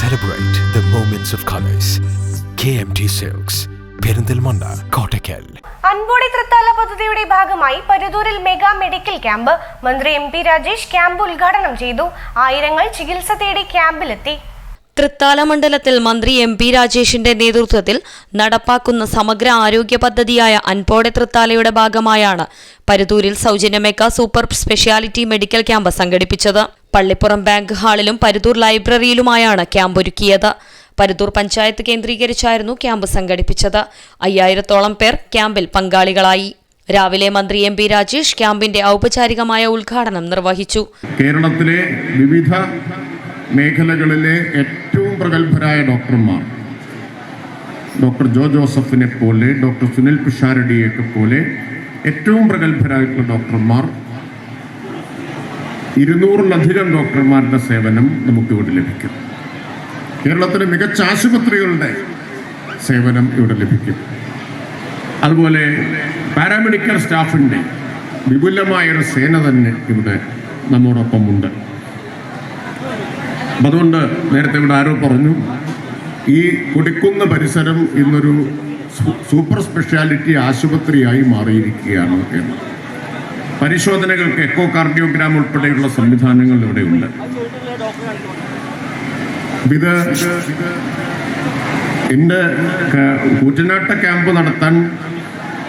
Celebrate of colours K M T silks Perinthalmanna Kottakkal. Anpode Thrithala പദ്ധതിയുടെ ഭാഗമായി പരുതൂരിൽ mega medical camp മന്ത്രി M P Rajesh camp ഉദ്ഘാടനം ചെയ്തു. ആയിരങ്ങൾ ചികിത്സ തേടി ക്യാമ്പിലെത്തി. തൃത്താല മണ്ഡലത്തിൽ മന്ത്രി എം പി രാജേഷിന്റെ നേതൃത്വത്തിൽ നടപ്പാക്കുന്ന സമഗ്ര ആരോഗ്യ പദ്ധതിയായ അൻപോടെ തൃത്താലയുടെ ഭാഗമായാണ് പരുതൂരിൽ സൗജന്യ mega super speciality medical camp സംഘടിപ്പിച്ചത്. പള്ളിപ്പുറം ബാങ്ക് ഹാളിലും പരുതൂർ ലൈബ്രറിയിലുമായാണ് ക്യാമ്പ് ഒരുക്കിയത്. പരുത്തൂർ പഞ്ചായത്ത് കേന്ദ്രീകരിച്ചായിരുന്നു ക്യാമ്പ് സംഘടിപ്പിച്ചത്. അയ്യായിരത്തോളം പേർ ക്യാമ്പിൽ പങ്കാളികളായി. രാവിലെ മന്ത്രി എം പി രാജേഷ് ക്യാമ്പിന്റെ ഔപചാരികമായ ഉദ്ഘാടനം നിർവഹിച്ചു. കേരളത്തിലെ വിവിധ മേഖലകളിലെ ഏറ്റവും പ്രഗത്ഭരായ ഡോക്ടർമാർ ഡോക്ടർ ജോ ജോസഫിനെ പോലെ ഡോക്ടർ സുനിൽ പിഷാരടിയെ പോലെ ഏറ്റവും പ്രഗത്ഭരായിട്ടുള്ള ഡോക്ടർമാർ ഇരുന്നൂറിലധികം ഡോക്ടർമാരുടെ സേവനം നമുക്ക് ഇവിടെ ലഭിക്കും. കേരളത്തിലെ മികച്ച ആശുപത്രികളുടെ സേവനം ഇവിടെ ലഭിക്കും. അതുപോലെ പാരാമെഡിക്കൽ സ്റ്റാഫിന്റെ വിപുലമായൊരു സേന തന്നെ ഇവിടെ നമ്മോടൊപ്പം ഉണ്ട് അതുകൊണ്ട് നേരത്തെ ഇവിടെ ആരോ പറഞ്ഞു ഈ കുടിക്കുന്ന പരിസരം ഇന്നൊരു സൂപ്പർ സ്പെഷ്യാലിറ്റി ആശുപത്രിയായി മാറിയിരിക്കുകയാണ് എന്ന്. പരിശോധനകൾക്ക് എക്കോ കാർഡിയോഗ്രാം ഉൾപ്പെടെയുള്ള സംവിധാനങ്ങൾ ഇവിടെയുണ്ട്. ഇത് എന്റെ കൂറ്റനാട്ട ക്യാമ്പ് നടത്താൻ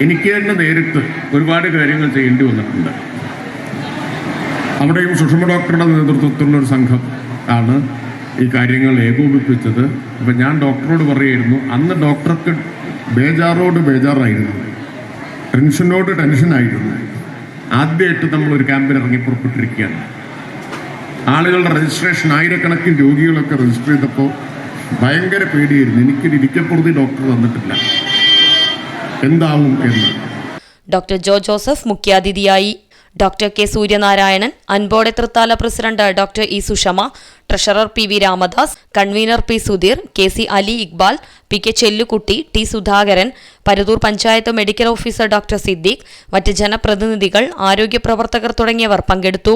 എനിക്ക് തന്നെ നേരിട്ട് ഒരുപാട് കാര്യങ്ങൾ ചെയ്യേണ്ടി വന്നിട്ടുണ്ട്. അവിടെയും സുഷമ ഡോക്ടറുടെ നേതൃത്വത്തിലുള്ള ഒരു സംഘം ആണ് ഈ കാര്യങ്ങൾ ഏകോപിപ്പിച്ചത്. അപ്പം ഞാൻ ഡോക്ടറോട് പറയുമായിരുന്നു അന്ന് ഡോക്ടർക്ക് ബേജാറോട് ബേജാറായിരുന്നു. ടെൻഷനോട് ടെൻഷനായിരുന്നു. ആദ്യമായിട്ട് നമ്മൾ ഒരു ക്യാമ്പിന് ഇറങ്ങി പുറപ്പെട്ടിരിക്കുകയാണ്. ആളുകളുടെ രജിസ്ട്രേഷൻ ആയിരക്കണക്കിന് രോഗികളൊക്കെ രജിസ്റ്റർ ചെയ്തപ്പോൾ ഭയങ്കര പേടിയായിരുന്നു. എനിക്കൊരു ഇരിക്കപ്പുറത്ത് ഡോക്ടർ തന്നിട്ടില്ല എന്താവും എന്ന്. ഡോക്ടർ ജോ ജോസഫ് മുഖ്യാതിഥിയായി. Doctor K Suryanarayanan Anpode Thrithala president doctor E Sushama treasurer P V Ramadas convener P Sudheer K C Ali Iqbal P K Chellukutty T Sudhakaran Parathur panchayat medical officer doctor Siddique മറ്റ് ജനപ്രതിനിധികൾ ആരോഗ്യ പ്രവർത്തകർ തുടങ്ങിയവർ പങ്കെടുത്തു.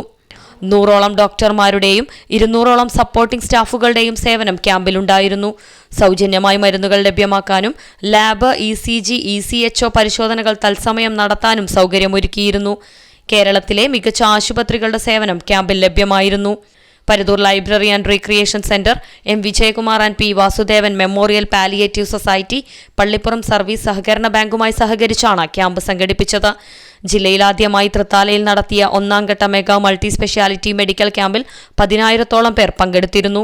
നൂറോളം ഡോക്ടർമാരുടെയും ഇരുന്നൂറോളം supporting സ്റ്റാഫുകളുടെയും സേവനം ക്യാമ്പിലുണ്ടായിരുന്നു. സൗജന്യമായി മരുന്നുകൾ ലഭ്യമാക്കാനും lab E C G E C H O പരിശോധനകൾ തത്സമയം നടത്താനും സൗകര്യമൊരുക്കിയിരുന്നു. കേരളത്തിലെ മികച്ച ആശുപത്രികളുടെ സേവനം ക്യാമ്പിൽ ലഭ്യമായിരുന്നു. Paruthur library and recreation centre M Vijayakumar and P Vasudevan memorial palliative society Pallippuram service സഹകരണ ബാങ്കുമായി സഹകരിച്ചാണ് ക്യാമ്പ് സംഘടിപ്പിച്ചത്. ജില്ലയിൽ ആദ്യമായി തൃത്താലയിൽ നടത്തിയ ഒന്നാംഘട്ട മെഗാ മൾട്ടി സ്പെഷ്യാലിറ്റി മെഡിക്കൽ ക്യാമ്പിൽ പതിനായിരത്തോളം പേർ പങ്കെടുത്തിരുന്നു.